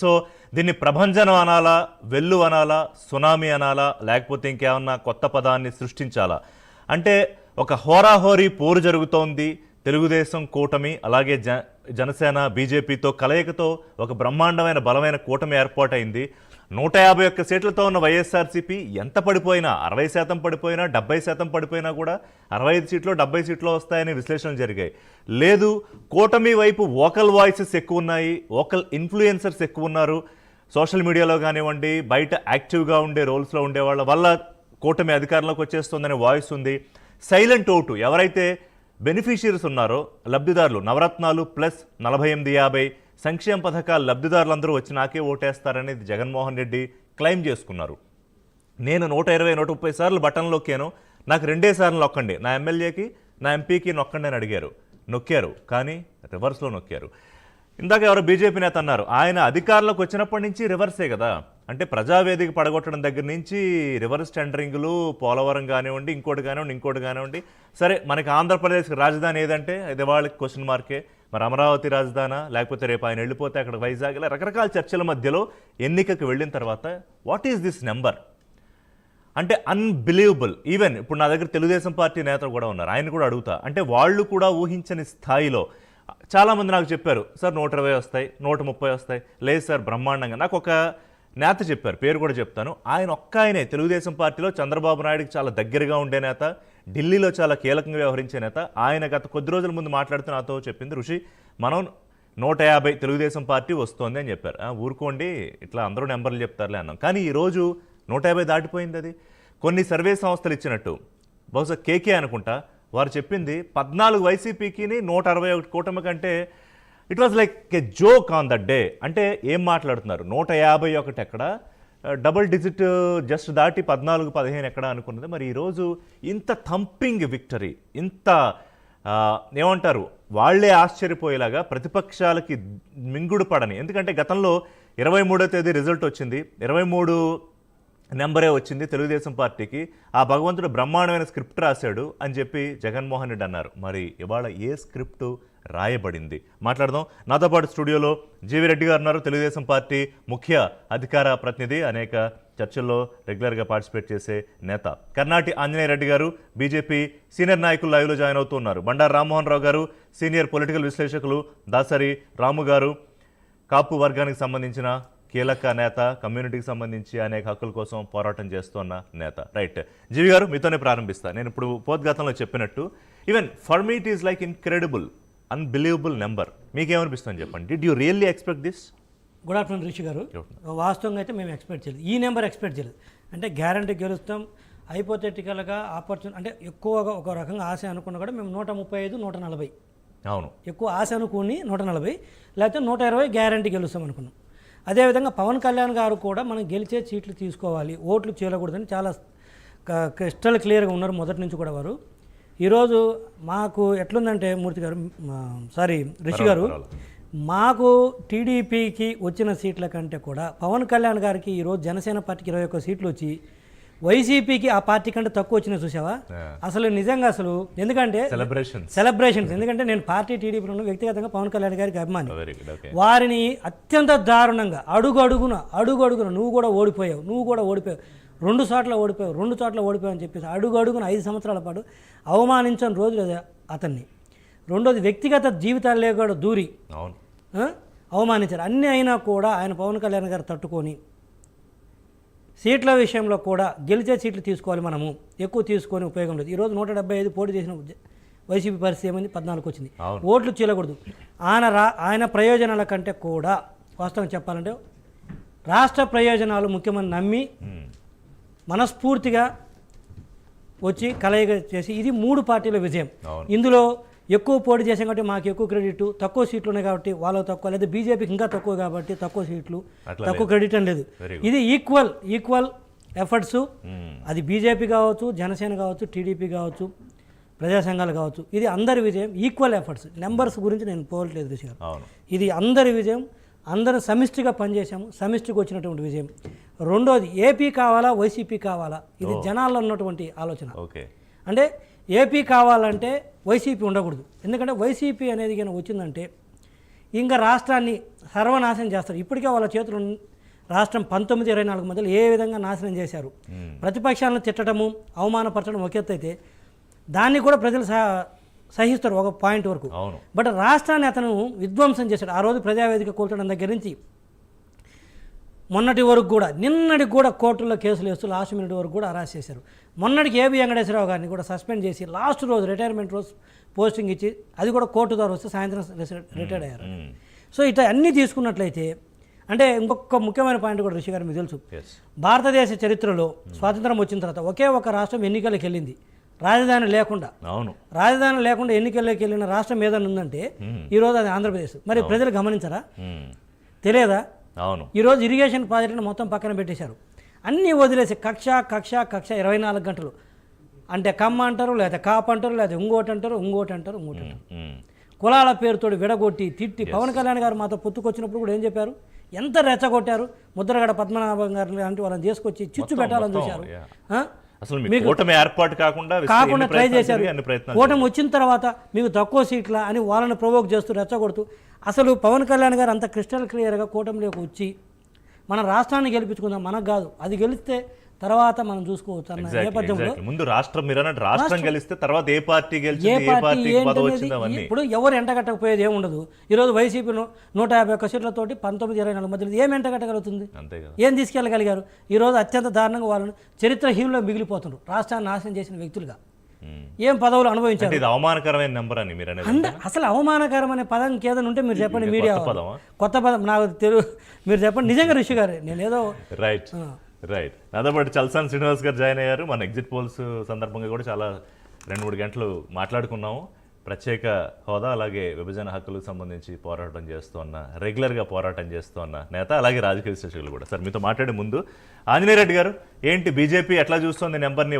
So దీన్ని ప్రభంజనం అనాలా వెల్లు అనాలా సునామీ అనాలా లేకపోతే ఇంకేమన్నా కొత్త పదాన్ని సృష్టించాలా? అంటే ఒక హోరాహోరీ పోరు జరుగుతోంది తెలుగుదేశం కూటమి అలాగే జ జనసేన బీజేపీతో కలయికతో ఒక బ్రహ్మాండమైన బలమైన కూటమి ఏర్పాటైంది. నూట యాభై ఒక్క సీట్లతో ఉన్న వైఎస్ఆర్సీపీ ఎంత పడిపోయినా అరవై శాతం పడిపోయినా డెబ్బై శాతం పడిపోయినా కూడా అరవై ఐదు సీట్లు డెబ్బై సీట్లు వస్తాయని విశ్లేషణలు జరిగాయి. లేదు కూటమి వైపు ఓకల్ వాయిసెస్ ఎక్కువ ఉన్నాయి ఓకల్ ఇన్ఫ్లుయెన్సర్స్ ఎక్కువ ఉన్నారు. సోషల్ మీడియాలో కానివ్వండి బయట యాక్టివ్గా ఉండే రోల్స్లో ఉండే వాళ్ళ వల్ల కూటమి అధికారంలోకి వచ్చేస్తుందనే వాయిస్ ఉంది. సైలెంట్ ఓటు ఎవరైతే బెనిఫిషియరీస్ ఉన్నారో లబ్ధిదారులు నవరత్నాలు ప్లస్ నలభై ఎనిమిది యాభై సంక్షేమ పథకాల లబ్ధిదారులందరూ వచ్చి నాకే ఓటేస్తారనేది జగన్మోహన్ రెడ్డి క్లెయిమ్ చేసుకున్నారు. నేను నూట ఇరవై నూట ముప్పై సార్లు బటన్ నొక్కాను. నాకు రెండే సార్లు నొక్కండి. నా ఎమ్మెల్యేకి నా ఎంపీకి నొక్కండి అని అడిగారు. నొక్కారు కానీ రివర్స్లో నొక్కారు. ఇందాక ఎవరో బీజేపీ నేత అన్నారు ఆయన అధికారంలోకి వచ్చినప్పటి నుంచి రివర్సే కదా. అంటే ప్రజావేదిక పడగొట్టడం దగ్గర నుంచి రివర్స్ టెండరింగ్లు పోలవరం కానివ్వండి ఇంకోటి కానివ్వండి ఇంకోటి కానివ్వండి. సరే మనకి ఆంధ్రప్రదేశ్కి రాజధాని ఏదంటే ఇది వాళ్ళకి క్వశ్చన్ మార్కే మరి అమరావతి రాజధానా లేకపోతే రేపు ఆయన వెళ్ళిపోతే అక్కడ వైజాగ్ ఇలా రకరకాల చర్చల మధ్యలో ఎన్నికకు వెళ్ళిన తర్వాత వాట్ ఈస్ దిస్ నెంబర్ అంటే అన్బిలీవబుల్ ఈవెన్ ఇప్పుడు నా దగ్గర తెలుగుదేశం పార్టీ నేతలు కూడా ఉన్నారు. ఆయన కూడా అడుగుతా. అంటే వాళ్ళు కూడా ఊహించని స్థాయిలో. చాలామంది నాకు చెప్పారు సార్ నూట ఇరవై వస్తాయి నూట ముప్పై వస్తాయి. లేదు సార్ బ్రహ్మాండంగా. నాకు ఒక నేత చెప్పారు పేరు కూడా చెప్తాను. ఆయన ఒక్క ఆయనే. తెలుగుదేశం పార్టీలో చంద్రబాబు నాయుడుకి చాలా దగ్గరగా ఉండే నేత. ఢిల్లీలో చాలా కీలకంగా వ్యవహరించే నేత. ఆయన గత కొద్ది రోజుల ముందు మాట్లాడుతూ నాతో చెప్పింది ఋషి మనం నూట యాభై తెలుగుదేశం పార్టీ వస్తోంది అని చెప్పారు. ఊరుకోండి ఇట్లా అందరూ నెంబర్లు చెప్తారులే అన్నాం. కానీ ఈరోజు నూట యాభై దాటిపోయింది అది. కొన్ని సర్వే సంస్థలు ఇచ్చినట్టు. బహుశా కేకే అనుకుంటా వారు చెప్పింది పద్నాలుగు వైసీపీకిని నూట అరవై ఒకటి కూటమి కంటే it was like a joke on that day. అంటే ఏం మాట్లాడుతున్నారు? నూట యాభై ఒకటి ఎక్కడ? డబుల్ డిజిట్ జస్ట్ దాటి పద్నాలుగు పదిహేను ఎక్కడ అనుకున్నది. మరి ఈరోజు ఇంత థంపింగ్ విక్టరీ ఇంత ఏమంటారు వాళ్ళే ఆశ్చర్యపోయేలాగా ప్రతిపక్షాలకి మింగుడు పడని. ఎందుకంటే గతంలో ఇరవై మూడో తేదీ రిజల్ట్ వచ్చింది. ఇరవై మూడు నెంబరే వచ్చింది తెలుగుదేశం పార్టీకి. ఆ భగవంతుడు బ్రహ్మాండమైన స్క్రిప్ట్ రాశాడు అని చెప్పి జగన్మోహన్ రెడ్డి అన్నారు. మరి ఇవాళ ఏ స్క్రిప్ట్ రాయబడింది. మాట్లాడదాం. నాతో పాటు స్టూడియోలో జీవి రెడ్డి గారు ఉన్నారు. తెలుగుదేశం పార్టీ ముఖ్య అధికార ప్రతినిధి అనేక చర్చల్లో రెగ్యులర్గా పార్టిసిపేట్ చేసే నేత. కర్ణాటి ఆంజనేయ రెడ్డి గారు బీజేపీ సీనియర్ నాయకులు లైవ్లో జాయిన్ అవుతూ ఉన్నారు. బండారు రామ్మోహన్ రావు గారు సీనియర్ పొలిటికల్ విశ్లేషకులు దాసరి రాము గారు కాపు వర్గానికి సంబంధించిన కీలక నేత కమ్యూనిటీకి సంబంధించి అనేక హక్కుల కోసం పోరాటం చేస్తున్న నేత. రైట్. జీవి గారు మీతోనే ప్రారంభిస్తా. నేను ఇప్పుడు పోద్ఘాతంలో చెప్పినట్టు even for me it is like incredible unbelievable number మీకేమనిపిస్తుంది చెప్పండి? Did you really expect this good afternoon Rishi garu వాస్తవంగా అయితే మేము ఎక్స్పెక్ట్ చేయలేదు. ఈ నెంబర్ ఎక్స్పెక్ట్ చేయలేదు. అంటే గ్యారంటీ గెలుస్తాం హైపోథెటికల్గా ఆపర్చునిటీ అంటే ఎక్కువగా ఒక రకంగా ఆశ అనుకున్నా కూడా మేము నూట ముప్పై ఐదు నూట నలభై. అవును. ఎక్కువ ఆశ అనుకుని నూట నలభై లేకపోతే నూట ఇరవై గ్యారంటీ గెలుస్తాం అనుకున్నాం. అదేవిధంగా పవన్ కళ్యాణ్ గారు కూడా మనం గెలిచే సీట్లు తీసుకోవాలి ఓట్లు చేయకూడదని చాలా క్రిస్టల్ క్లియర్గా ఉన్నారు మొదటి నుంచి కూడా వారు. ఈరోజు మాకు ఎట్లుందంటే మూర్తి గారు సారీ రిషి గారు మాకు టీడీపీకి వచ్చిన సీట్ల కంటే కూడా పవన్ కళ్యాణ్ గారికి ఈరోజు జనసేన పార్టీకి ఇరవై ఒక్క సీట్లు వచ్చి వైసీపీకి ఆ పార్టీ కంటే తక్కువ వచ్చినాయి చూసావా? అసలు నిజంగా అసలు ఎందుకంటే సెలబ్రేషన్ సెలబ్రేషన్స్ ఎందుకంటే నేను పార్టీ టీడీపీలో వ్యక్తిగతంగా పవన్ కళ్యాణ్ గారికి అభిమాని. వారిని అత్యంత దారుణంగా అడుగు అడుగున అడుగు అడుగున నువ్వు కూడా ఓడిపోయావు నువ్వు కూడా ఓడిపోయావు. రెండు చోట్ల ఓడిపోయావు రెండు చోట్ల ఓడిపోయావు అని చెప్పేసి అడుగు అడుగున ఐదు సంవత్సరాల పాటు అవమానించని రోజులు అది అతన్ని. రెండోది వ్యక్తిగత జీవితాల్లో కూడా దూరి అవమానించారు. అన్నీ అయినా కూడా ఆయన పవన్ కళ్యాణ్ గారు తట్టుకొని సీట్ల విషయంలో కూడా గెలిచే సీట్లు తీసుకోవాలి మనము ఎక్కువ తీసుకొని ఉపయోగం లేదు. ఈరోజు నూట డెబ్బై ఐదు పోటీ చేసిన వైసీపీ పరిస్థితి ఏమైంది? పద్నాలుగు వచ్చింది. ఓట్లు చీలకూడదు. ఆయన రా ఆయన ప్రయోజనాల కంటే కూడా వాస్తవం చెప్పాలంటే రాష్ట్ర ప్రయోజనాలు ముఖ్యమని నమ్మి మ్మ్. మనస్ఫూర్తిగా వచ్చి కలయిక చేసి ఇది మూడు పార్టీల విజయం. ఇందులో ఎక్కువ పోటీ చేసాం కాబట్టి మాకు ఎక్కువ క్రెడిట్ తక్కువ సీట్లు ఉన్నాయి కాబట్టి వాళ్ళకు తక్కువ లేదా బీజేపీకి ఇంకా తక్కువ కాబట్టి తక్కువ సీట్లు తక్కువ క్రెడిట్ అని లేదు. ఇది ఈక్వల్ ఈక్వల్ ఎఫర్ట్స్. అది బీజేపీ కావచ్చు జనసేన కావచ్చు టీడీపీ కావచ్చు ప్రజా సంఘాలు కావచ్చు. ఇది అందరి విజయం ఈక్వల్ ఎఫర్ట్స్ నెంబర్స్ గురించి నేను పోవట్లేదు అవును. ఇది అందరి విజయం అందరూ సమిష్టిగా పనిచేసాము సమిష్టికి వచ్చినటువంటి విజయం. రెండోది ఏపీ కావాలా వైసీపీ కావాలా? ఇది జనాల్లో ఉన్నటువంటి ఆలోచన. ఓకే. అంటే ఏపీ కావాలంటే వైసీపీ ఉండకూడదు. ఎందుకంటే వైసీపీ అనేది కనుక వచ్చిందంటే ఇంకా రాష్ట్రాన్ని సర్వనాశనం చేస్తారు. ఇప్పటికే వాళ్ళ చేతులు రాష్ట్రం పంతొమ్మిది ఇరవై నాలుగు మధ్యలో ఏ విధంగా నాశనం చేశారు? ప్రతిపక్షాలను తిట్టడము అవమానపరచడం ఒక ఎత్తు అయితే దాన్ని కూడా ప్రజలు సహ సహిస్తారు ఒక పాయింట్ వరకు. బట్ రాష్ట్రాన్ని అతను విధ్వంసం చేశాడు. ఆ రోజు ప్రజావేదిక కూల్చడం దగ్గర నుంచి మొన్నటి వరకు కూడా నిన్నటికి కూడా కోర్టుల్లో కేసులు వేస్తూ లాస్ట్ మినిట్ వరకు కూడా అరెస్ట్ చేశారు మొన్నటికి ఏబి వెంకటేశ్వరరావు గారిని కూడా సస్పెండ్ చేసి లాస్ట్ రోజు రిటైర్మెంట్ రోజు పోస్టింగ్ ఇచ్చి అది కూడా కోర్టు ద్వారా వస్తే సాయంత్రం రిటైర్డ్ అయ్యారు. సో ఇట్లా అన్నీ తీసుకున్నట్లయితే అంటే ఇంకొక ముఖ్యమైన పాయింట్ కూడా ఋషి గారు మీకు తెలుసు. భారతదేశ చరిత్రలో స్వాతంత్రం వచ్చిన తర్వాత ఒకే ఒక రాష్ట్రం ఎన్నికలకు వెళ్ళింది. రాజధాని లేకుండా. అవును. రాజధాని లేకుండా ఎన్నికల్లోకి వెళ్ళిన రాష్ట్రం ఏదైనా ఉందంటే ఈరోజు అది ఆంధ్రప్రదేశ్. మరి ప్రజలు గమనించరా. తెలియదా? అవును. ఈరోజు ఇరిగేషన్ ప్రాజెక్టును మొత్తం పక్కన పెట్టేశారు. అన్నీ వదిలేసి కక్ష కక్ష కక్ష ఇరవై నాలుగు గంటలు. అంటే కమ్మ అంటారు లేదా కాప్ అంటారు లేదా ఇంకోటి అంటారు ఇంకోటి అంటారు ఇంకోటి అంటారు. కులాల పేరుతో విడగొట్టి తిట్టి పవన్ కళ్యాణ్ గారు మాతో పొత్తుకొచ్చినప్పుడు కూడా ఏం చెప్పారు? ఎంత రెచ్చగొట్టారు? ముద్రగడ పద్మనాభం గారు లాంటి వాళ్ళని తీసుకొచ్చి చిచ్చు పెట్టాలని చూశారు? అసలు మీ కూటమి ఏర్పాటు కాకుండా కాకుండా ట్రై చేశారు. కూటమి వచ్చిన తర్వాత మీకు తక్కువ సీట్ల అని వాళ్ళని ప్రొవోక్ చేస్తూ రెచ్చగొడుతూ అసలు పవన్ కళ్యాణ్ గారు అంత క్రిస్టల్ క్లియర్గా కూటమిలోకి వచ్చి మన రాష్ట్రాన్ని గెలిపించుకుందాం మనకు కాదు. అది గెలిస్తే తర్వాత మనం చూసుకోవచ్చు అన్న నేపథ్యంలో. ముందు రాష్ట్రం మీరు అన్నట్టు రాష్ట్రం గెలిస్తే తర్వాత ఏ పార్టీ ఏ పార్టీ ఇప్పుడు ఎవరు ఎంటగట్టకపోయేది ఏమి ఉండదు. ఈరోజు వైసీపీ నూట యాభై ఒక్క సీట్లతోటి పంతొమ్మిది ఇరవై నాలుగు మధ్యలో ఏం ఎంటగట్టగలుగుతుంది ఏం తీసుకెళ్ళగలిగారు? ఈరోజు అత్యంత దారుణంగా వాళ్ళని చరిత్రహీనంలో మిగిలిపోతున్నారు. రాష్ట్రాన్ని నాశనం చేసిన వ్యక్తులుగా. మ్మ్. ఏం పదవులు అనుభవించారు? ఇది అవమానకరమైన నెంబర్ అని మీరు అసలు అవమానకరం అనే పదం ఇంకేదైనా ఉంటే మీరు చెప్పండి మీడియా కొత్త పదం. నాకు తెలుగు మీరు చెప్పండి. నిజంగా ఋషి గారు. నేను ఏదో రైట్ రైట్ దాదాపు చల్సాన్ శ్రీనివాస్ గారు జాయిన్ అయ్యారు. మన ఎగ్జిట్ పోల్స్ సందర్భంగా కూడా చాలా రెండు మూడు గంటలు మాట్లాడుకున్నాము. ప్రత్యేక హోదా అలాగే విభజన హక్కులకు సంబంధించి పోరాటం చేస్తున్న రెగ్యులర్గా పోరాటం చేస్తున్న నేత అలాగే రాజకీయ విశ్లేషకులు కూడా. సార్ మీతో మాట్లాడే ముందు ఆంజనేయ రెడ్డి గారు ఏంటి బీజేపీ ఎట్లా చూస్తుంది? నెంబర్ని